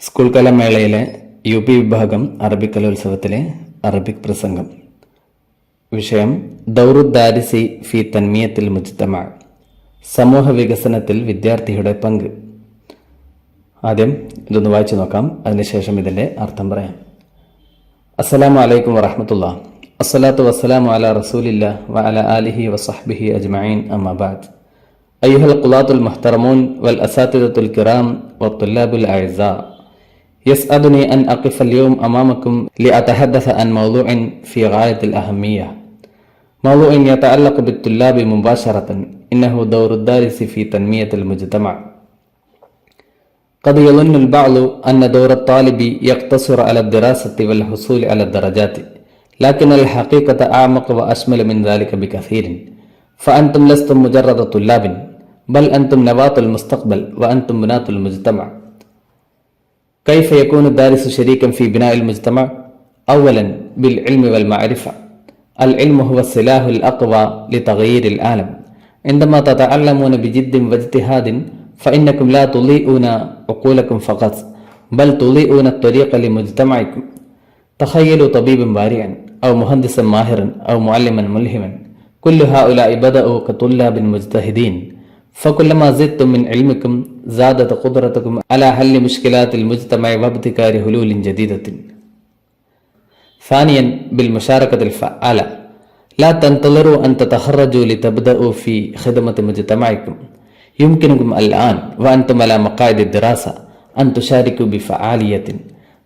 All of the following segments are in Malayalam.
സ്കൂൾ കലാമേളയിലെ യു പി വിഭാഗം അറബിക് കലോത്സവത്തിലെ അറബിക് പ്രസംഗം. വിഷയം ദൗറുദ്ദാരിസി ഫി തന്മീയത്തിൽ മുജിത്തമാ സമൂഹ വികസനത്തിൽ വിദ്യാർത്ഥിയുടെ പങ്ക്. ആദ്യം ഇതൊന്ന് വായിച്ചു നോക്കാം. അതിനുശേഷം ഇതിന്റെ അർത്ഥം പറയാം. അസ്സലാമു അലൈക്കും വറഹമത്തുള്ള അസ്സലാത്തു വസ്സലാം അല റസൂലില്ല വ അലിഹി ആലിഹി വസഹ്ബിഹി അജ്മൈൻ അമ്മബാദ് അയ്യുഹൽ ഖുലാത്തുൽ മഹ്തറമൂൻ വൽ അസാത്തിദത്തുൽ കിറാം വത്തുല്ലാബുൽ അയസാ يسعدني أن أقف اليوم أمامكم لأتحدث عن موضوع في غاية الأهمية. موضوع يتعلق بالطلاب مباشرة إنه دور الدارس في تنمية المجتمع. قد يظن البعض أن دور الطالب يقتصر على الدراسة والحصول على الدرجات لكن الحقيقة أعمق وأشمل من ذلك بكثير. فأنتم لستم مجرد طلاب بل أنتم نواة المستقبل وأنتم بناة المجتمع. كيف يكون الدارس شريكا في بناء المجتمع؟ أولا بالعلم والمعرفة. العلم هو السلاح الأقوى لتغيير العالم. عندما تتعلمون بجد واجتهاد فإنكم لا تضيئون عقولكم فقط بل تضيئون الطريق لمجتمعكم. تخيلوا طبيبا بارعا أو مهندسا ماهرا أو معلما ملهما. كل هؤلاء بدأوا كطلاب مجتهدين. فكلما زدتم من علمكم زادت قدرتكم على حل مشكلات المجتمع وابتكار حلول جديدة. ثانيا بالمشاركة الفعالة. لا تنتظروا أن تتخرجوا لتبدأوا في خدمة مجتمعكم. يمكنكم الآن وأنتم على مقاعد الدراسة أن تشاركوا بفعالية.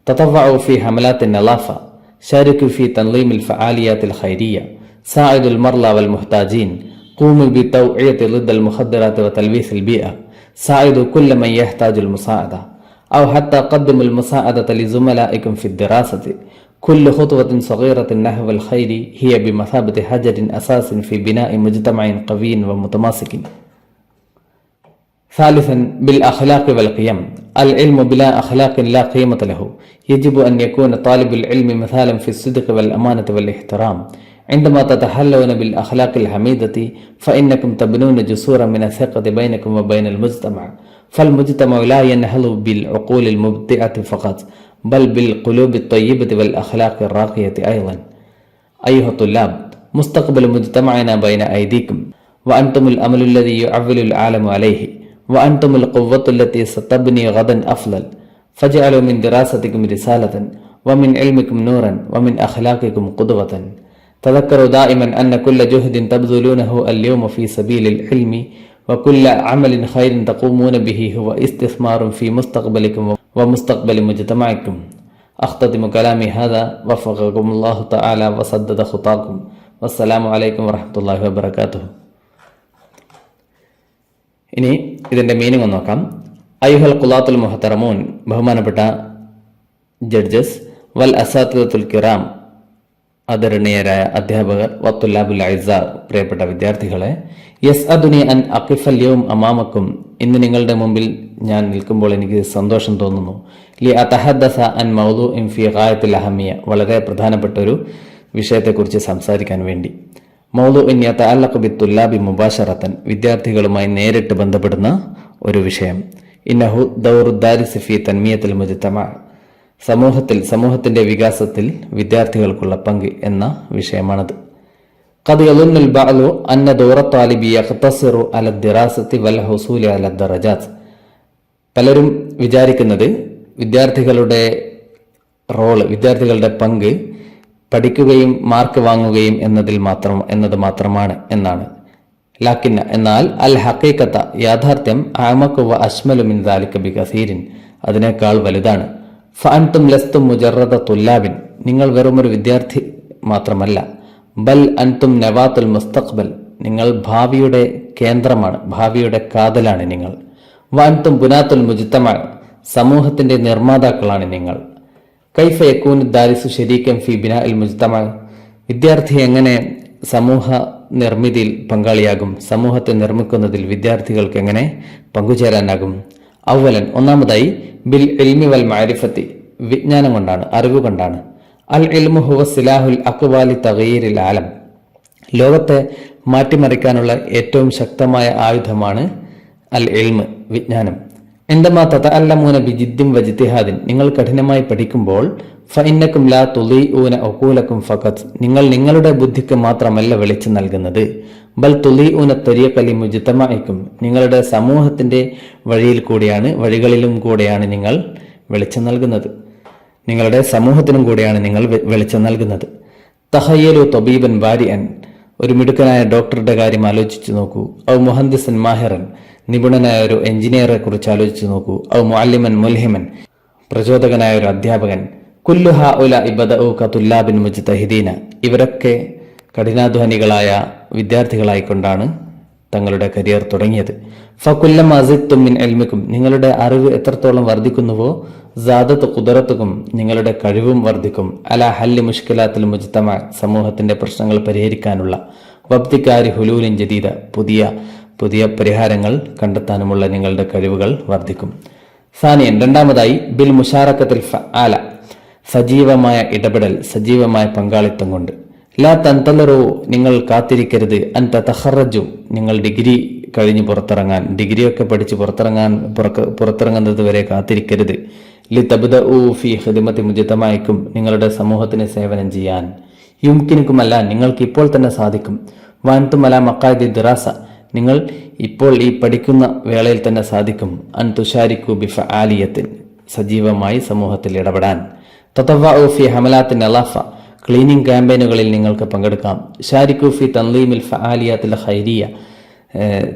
تطوعوا في حملات النظافة. شاركوا في تنظيم الفعاليات الخيرية. ساعدوا المرضى والمحتاجين. قوموا بالتوعية ضد المخدرات وتلويث البيئة. ساعدوا كل من يحتاج المساعدة. أو حتى قدموا المساعدة لزملائكم في الدراسة. كل خطوة صغيرة نحو الخير هي بمثابة حجر أساس في بناء مجتمع قوي ومتماسك. ثالثا بالأخلاق والقيم. العلم بلا أخلاق لا قيمة له. يجب أن يكون طالب العلم مثالا في الصدق والأمانة والإحترام. عندما تتحلون بالأخلاق الحميدة فإنكم تبنون جسورا من الثقة بينكم وبين المجتمع. فالمجتمع لا ينهض بالعقول المبدعة فقط بل بالقلوب الطيبة والأخلاق الراقية أيضا. أيها الطلاب مستقبل مجتمعنا بين أيديكم وأنتم الأمل الذي يعول العالم عليه وأنتم القوة التي ستبني غدا أفضل. فاجعلوا من دراستكم رسالة ومن علمكم نورا ومن أخلاقكم قدوة. تذكروا دائما أن كل جهد تبذلونه اليوم في سبيل العلم وكل عمل خير تقومون به هو استثمار في مستقبلكم ومستقبل مجتمعكم أختتم كلامي هذا وفقكم الله تعالى وسدد خطاكم والسلام عليكم ورحمة الله وبركاته ഇനി ഇതിൻ്റെ മീനിങ് ഒന്ന് നോക്കാം അയ്യുഹൽ ഖുലാത്തുൽ മുഹത്തറമൂൻ ബഹുമാനപ്പെട്ട ജഡ്ജസ് വൽ അസാത്തുൽ കിറാം ആദരണീയരായ അധ്യാപകർ വത്തുല്ലാബുൽ ഐസ പ്രിയപ്പെട്ട വിദ്യാർത്ഥികളെ യെസ് അദുനി അൻ അക്കിഫല്യവും അമാമക്കും. ഇന്ന് നിങ്ങളുടെ മുമ്പിൽ ഞാൻ നിൽക്കുമ്പോൾ എനിക്ക് സന്തോഷം തോന്നുന്നു. ലി അതഹദ്ദസ അൻ മൗദു ഇൻ ഫി ഖായത്തുൽ അഹമിയ വളരെ പ്രധാനപ്പെട്ട ഒരു വിഷയത്തെക്കുറിച്ച് സംസാരിക്കാൻ വേണ്ടി. മൗദു ഇൻ യതഅല്ലഖു ബിത്തുല്ലാബി മുബാശറത്തൻ വിദ്യാർത്ഥികളുമായി നേരിട്ട് ബന്ധപ്പെടുന്ന ഒരു വിഷയം. ഇന്നഹു ദൗറുദ്ദാരിസ് ഫി തന്മിയത്തിൽ മുജ്തമ. സമൂഹത്തിൽ സമൂഹത്തിന്റെ വികാസത്തിൽ വിദ്യാർത്ഥികൾക്കുള്ള പങ്ക് എന്ന വിഷയമാണത് قد يظن البعض أن دور الطالب يقتصر على الدراسة والحصول على الدرجات പലരും വിചാരിക്കുന്നത് വിദ്യാർത്ഥികളുടെ റോള് വിദ്യാർത്ഥികളുടെ പങ്ക് പഠിക്കുകയും മാർക്ക് വാങ്ങുകയും എന്നതിൽ മാത്രം എന്നത് മാത്രമാണ് എന്നാണ് ലാക്കിന്ന എന്നാൽ അൽ ഹക്കീക്കത്ത യാഥാർത്ഥ്യം ആമക്കുവ അശ്മലുമിൻ ദാലിക ബി കസീരിൻ അതിനേക്കാൾ വലുതാണ് ഫഅൻതും ലസ്തും മുജറദ തുല്ലാബിൻ. നിങ്ങൾ വെറുമൊരു വിദ്യാർത്ഥി മാത്രമല്ല. ബൽ അൻതും നവാത്തുൽ മുസ്തഖ്ബൽ. നിങ്ങൾ ഭാവിയുടെ കേന്ദ്രമാണ് ഭാവിയുടെ കാതലാണ് നിങ്ങൾ. വാൻതും ബുനാത്തുൽ മുജിത്തമ സമൂഹത്തിന്റെ നിർമ്മാതാക്കളാണ് നിങ്ങൾ. കൈഫ യക്കൂൻ ദാരിസു ശരീക്കം ഫി ബിന അൽ മുജിത്തമ വിദ്യാർത്ഥി എങ്ങനെ സമൂഹ നിർമ്മിതിയിൽ പങ്കാളിയാകും? സമൂഹത്തെ നിർമ്മിക്കുന്നതിൽ വിദ്യാർത്ഥികൾക്ക് എങ്ങനെ പങ്കുചേരാനാകും? ഔവലൻ ഒന്നാമതായി ബിൽ ഇൽമി വൽ മാരിഫത്തി. വിജ്ഞാനം കൊണ്ടാണ് അറിവ് കൊണ്ടാണ്. അൽ ഇൽമു ഹുവ സിലാഹുൽ അക്വാലി തകീരിൽ ആലം. ലോകത്തെ മാറ്റിമറിക്കാനുള്ള ഏറ്റവും ശക്തമായ ആയുധമാണ് അൽ ഇൽമ് വിജ്ഞാനം. എന്തമാ തത അല്ലമൂന ബിജിദ്ദിം വജിത്തിഹാദിൻ നിങ്ങൾ കഠിനമായി പഠിക്കുമ്പോൾ ഫഇന്നക്കും ലാ തുലി ഊന ഒക്കൂലക്കും ഫഖത്ത് നിങ്ങൾ നിങ്ങളുടെ ബുദ്ധിക്ക് മാത്രമല്ല വെളിച്ചം നൽകുന്നത്. ബൽ തുലി ഊന തൊരിയക്കലി മുജിത്തമായിക്കും നിങ്ങളുടെ സമൂഹത്തിന്റെ വഴിയിൽ കൂടിയാണ് വഴികളിലും കൂടെയാണ് നിങ്ങൾ വെളിച്ചം നൽകുന്നത്. നിങ്ങളുടെ സമൂഹത്തിനും കൂടെയാണ് നിങ്ങൾ വെളിച്ചം നൽകുന്നത്. തഹയ്യലു തൊബീബൻ വാരിയൻ ഒരു മിടുക്കനായ ഡോക്ടറുടെ കാര്യം ആലോചിച്ചു നോക്കൂ. ഔ മുഹന്ദിസൻ മാഹിറൻ. നിപുണനായ ഒരു എഞ്ചിനീയറെ കുറിച്ച് ആലോചിച്ചു നോക്കൂ. ഔ മുഅല്ലിമൻ മുൽഹിമൻ. പ്രചോദകനായ ഒരു അധ്യാപകൻ. കുല്ലുഹ ഉല ഇബദ കത്തുല്ലാബിൻ മുജ്തഹിദീന. ഇവരൊക്കെ കഠിനാധ്വാനികളായ വിദ്യാർത്ഥികളായിക്കൊണ്ടാണ് തങ്ങളുടെ കരിയർ തുടങ്ങിയത്. ഫക്കുല്ലം അസിത്തും മിൻ എൽമിക്കും നിങ്ങളുടെ അറിവ് എത്രത്തോളം വർദ്ധിക്കുന്നുവോ ജാദത്ത് കുതിരത്തുക്കും നിങ്ങളുടെ കഴിവും വർദ്ധിക്കും. അല ഹല്ലി മുഷ്കിലാത്തിൽ മുജ്തമ സമൂഹത്തിന്റെ പ്രശ്നങ്ങൾ പരിഹരിക്കാനുള്ള വബ്ദിക്കാരി ഹുലൂലിൻ ജദീദ പുതിയ പുതിയ പരിഹാരങ്ങൾ കണ്ടെത്താനുമുള്ള നിങ്ങളുടെ കഴിവുകൾ വർദ്ധിക്കും. സാനിയൻ രണ്ടാമതായി ബിൽ മുഷാറക്കത്തിൽ ആല. സജീവമായ ഇടപെടൽ സജീവമായ പങ്കാളിത്തം കൊണ്ട്. ലാ തന്തലറോ നിങ്ങൾ കാത്തിരിക്കരുത്. അൻ തഹറജു നിങ്ങൾ ഡിഗ്രി കഴിഞ്ഞ് പുറത്തിറങ്ങാൻ ഡിഗ്രിയൊക്കെ പഠിച്ച് പുറത്തിറങ്ങാൻ പുറത്തിറങ്ങുന്നത് വരെ കാത്തിരിക്കരുത്. ലി തബുദ ഫി ഹിദിമത്തി മുജിതമായിക്കും നിങ്ങളുടെ സമൂഹത്തിന് സേവനം ചെയ്യാൻ. യുംകിനുക്കുമല്ല നിങ്ങൾക്ക് ഇപ്പോൾ തന്നെ സാധിക്കും. വാൻതുമല മക്കാദി ദിറാസ നിങ്ങൾ ഇപ്പോൾ ഈ പഠിക്കുന്ന വേളയിൽ തന്നെ സാധിക്കും. അൻ തുഷാരിക്കു ബിഫ ആലിയത്തിൻ സജീവമായി സമൂഹത്തിൽ ഇടപെടാൻ. തത്തവ ഫി ഹമലാത്തിൻ അലാഫ ക്ലീനിങ് ക്യാമ്പയിനുകളിൽ നിങ്ങൾക്ക് പങ്കെടുക്കാം. ഷാരിഖു ഫി തൻലീമിൽ ഫആലിയാത്തിൽ ഖൈരിയ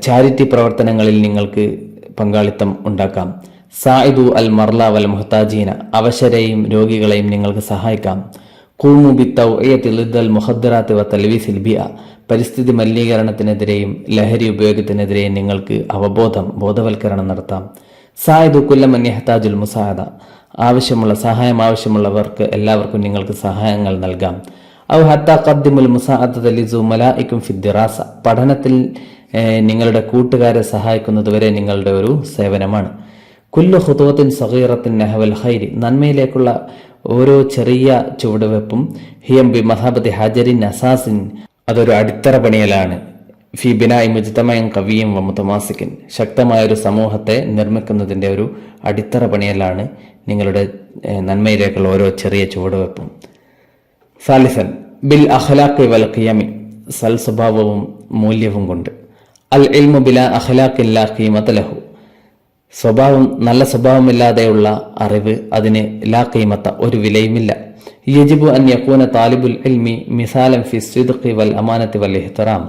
ചാരിറ്റി പ്രവർത്തനങ്ങളിൽ നിങ്ങൾക്ക് പങ്കാളിത്തം ഉണ്ടാക്കാം. സായിദു അൽ മർല വൽ മുഹ്താജീന അവശരെയും രോഗികളെയും നിങ്ങൾക്ക് സഹായിക്കാം. കൂമു ബി തൗഇയത്തിൽ മുഹദ്ദറാത്ത് വ തൽവീസിൽ ബിഅ പരിസ്ഥിതി മലിനീകരണത്തിനെതിരെയും ലഹരി ഉപയോഗത്തിനെതിരെയും നിങ്ങൾക്ക് അവബോധം ബോധവൽക്കരണം നടത്താം. സായിദു കുല്ലമൻ യഹ്താജുൽ മുസാദ ആവശ്യമുള്ള സഹായം ആവശ്യമുള്ളവർക്ക് എല്ലാവർക്കും നിങ്ങൾക്ക് സഹായങ്ങൾ നൽകാം. ഔ ഹത്ത ഖദ്ദിമുൽ മുസാഅദ്ദലിസു മലായിക്കും ഫിദ്ദിറാസ പഠനത്തിൽ നിങ്ങളുടെ കൂട്ടുകാരെ സഹായിക്കുന്നതുവരെ നിങ്ങളുടെ ഒരു സേവനമാണ്. കുല്ലു ഹുതുവത്തിൻ സഹീറത്തിൻ നെഹവൽ ഹൈരി നന്മയിലേക്കുള്ള ഓരോ ചെറിയ ചുവടുവെപ്പും ഹിയം ബി മഹാബതി ഹാജരിൻ അസാസിൻ അതൊരു അടിത്തറ പണിയലാണ്. ഫി ബിനായി മുജിതമയം കവിയും വമുതമാസിക്കൻ ശക്തമായ ഒരു സമൂഹത്തെ നിർമ്മിക്കുന്നതിന്റെ ഒരു അടിത്തറ പണിയലാണ് നിങ്ങളുടെ നന്മയിലേക്കുള്ള ഓരോ ചെറിയ ചുവടുവെപ്പും സാലിസൻ ബിൽ അഖലാഖി വൽ ഖിയമി സൽ സ്വഭാവവും മൂല്യവും കൊണ്ട്. അൽ ഇൽമു ബില അഖലാഖില്ല ഖീമത ലഹു. സ്വഭാവം നല്ല സ്വഭാവമില്ലാതെയുള്ള അറിവ് അതിന് ലാ ഖീമത്ത ഒരു വിലയുമില്ല. യജിബു അൻ യക്കൂന താലിബുൽ ഇൽമി മിസാലം ഫി സിദ്ഖി വൽ അമാനത്തി വൽ ഇഹ്തറാം.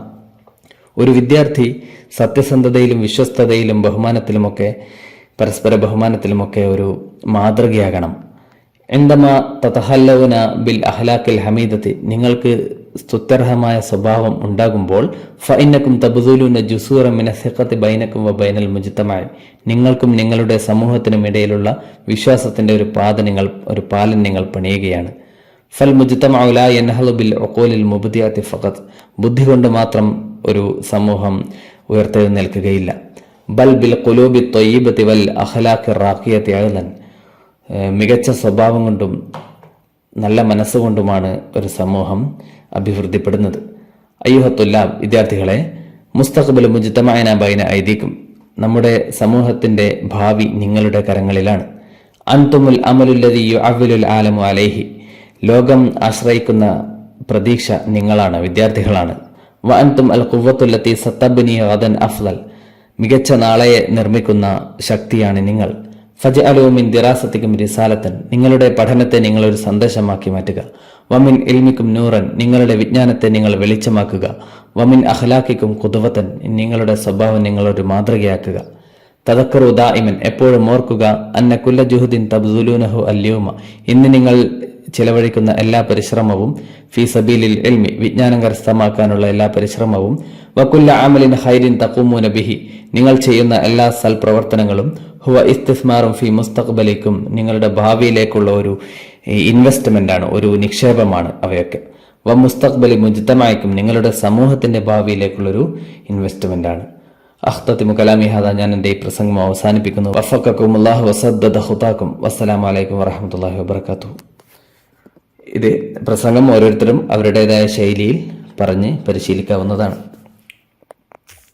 ഒരു വിദ്യാർത്ഥി സത്യസന്ധതയിലും വിശ്വസ്തതയിലും ബഹുമാനത്തിലുമൊക്കെ പരസ്പര ബഹുമാനത്തിലുമൊക്കെ ഒരു മാതൃകയാകണം. എന്തമാ തതഹല്ലവുന ബിൽ അഹ്ലാക്കിൽ ഹമീദത്തി നിങ്ങൾക്ക് സ്തുത്യർഹമായ സ്വഭാവം ഉണ്ടാകുമ്പോൾ ഫൈനക്കും തബുദുലുന ജുസൂറ ബൈനക്കും വ ബൈനൽ മുജിത്തമായി നിങ്ങൾക്കും നിങ്ങളുടെ സമൂഹത്തിനും ഇടയിലുള്ള വിശ്വാസത്തിന്റെ ഒരു പാത നിങ്ങൾ ഒരു പാലൻ നിങ്ങൾ പണിയുകയാണ്. ഫൽ മുജിത്തമൗല എൻഹലു ബിൽ ഒക്കോലിൽ മുബുദിയാത്തി ഫഖത്ത് ബുദ്ധി കൊണ്ട് മാത്രം ഒരു സമൂഹം ഉയർത്തെഴുന്നേൽക്കുകയില്ല ബൽ ബിൽ കുലൂബി തൊയ്യബത്തി വൽ അഹ്ലാഖ് റാഖിയത്തി അഴുതൻ മികച്ച സ്വഭാവം കൊണ്ടും നല്ല മനസ്സുകൊണ്ടുമാണ് ഒരു സമൂഹം അഭിവൃദ്ധിപ്പെടുന്നത്. അയ്യുഹത്തുല്ല വിദ്യാർത്ഥികളെ മുസ്തഖബുൽ മുജിത്തമായന ബൈന ഐദീക്കും. നമ്മുടെ സമൂഹത്തിന്റെ ഭാവി നിങ്ങളുടെ കരങ്ങളിലാണ്. അന്തുമുൽ അമലുല്ലതി അവലുൽ ആലമു അലേഹി. ലോകം ആശ്രയിക്കുന്ന പ്രതീക്ഷ നിങ്ങളാണ് വിദ്യാർത്ഥികളാണ്. വ അൻതും അൽ കുവത്തുല്ലത്തി ഗദൻ അഫ്ലൽ. മികച്ച നാളെയെ നിർമ്മിക്കുന്ന ശക്തിയാണ് നിങ്ങൾ. ഫജ അലുമിൻ ദിറാസത്തിക്കും റിസാലത്തൻ. നിങ്ങളുടെ പഠനത്തെ നിങ്ങൾ ഒരു സന്ദേശമാക്കി മാറ്റുക. വമിൻ ഇൽമിക്കും നൂറൻ. നിങ്ങളുടെ വിജ്ഞാനത്തെ നിങ്ങൾ വെളിച്ചമാക്കുക. വമിൻ അഖലാക്കിക്കും കുതുവത്തൻ. നിങ്ങളുടെ സ്വഭാവം നിങ്ങളൊരു മാതൃകയാക്കുക. ദായിമൻ എപ്പോഴും ഓർക്കുക അന്ന കുല്ല ജുഹുദ്ദീൻ തബ്സുലൂനഹു അല്യൂമ ഇന്ന് നിങ്ങൾ ചിലവഴിക്കുന്ന എല്ലാ പരിശ്രമവും ഫി സബീലിൽ എൽമി വിജ്ഞാനം കരസ്ഥമാക്കാനുള്ള എല്ലാ പരിശ്രമവും വക്കുല്ല ആമലിൻ ഹൈരിൻ തക്കുമൂന ബിഹി നിങ്ങൾ ചെയ്യുന്ന എല്ലാ സൽപ്രവർത്തനങ്ങളും ഹുവ ഇസ്തിസ്മാറും ഫി മുസ്തഖ്ബലിക്കും നിങ്ങളുടെ ഭാവിയിലേക്കുള്ള ഒരു ഇൻവെസ്റ്റ്മെന്റ് ആണ് ഒരു നിക്ഷേപമാണ് അവയൊക്കെ. വ മുസ്തഖ്ബലി മുജിത്തമായിക്കും നിങ്ങളുടെ സമൂഹത്തിന്റെ ഭാവിയിലേക്കുള്ളൊരു ഇൻവെസ്റ്റ്മെന്റ് ആണ് അഖ്തത്തിമു കലാമി ഹാദ ഞാൻ എന്റെ ഈ പ്രസംഗം അവസാനിപ്പിക്കുന്നു. വഫക്കും അള്ളാഹു വസദ്ദ ഹുതാക്കും വസ്സലാമലൈക്കും വറഹമത്തല്ലാഹി വബർക്കാത്തു ഇത് പ്രസംഗം ഓരോരുത്തരും അവരുടേതായ ശൈലിയിൽ പറഞ്ഞ് പരിശീലിക്കാവുന്നതാണ്.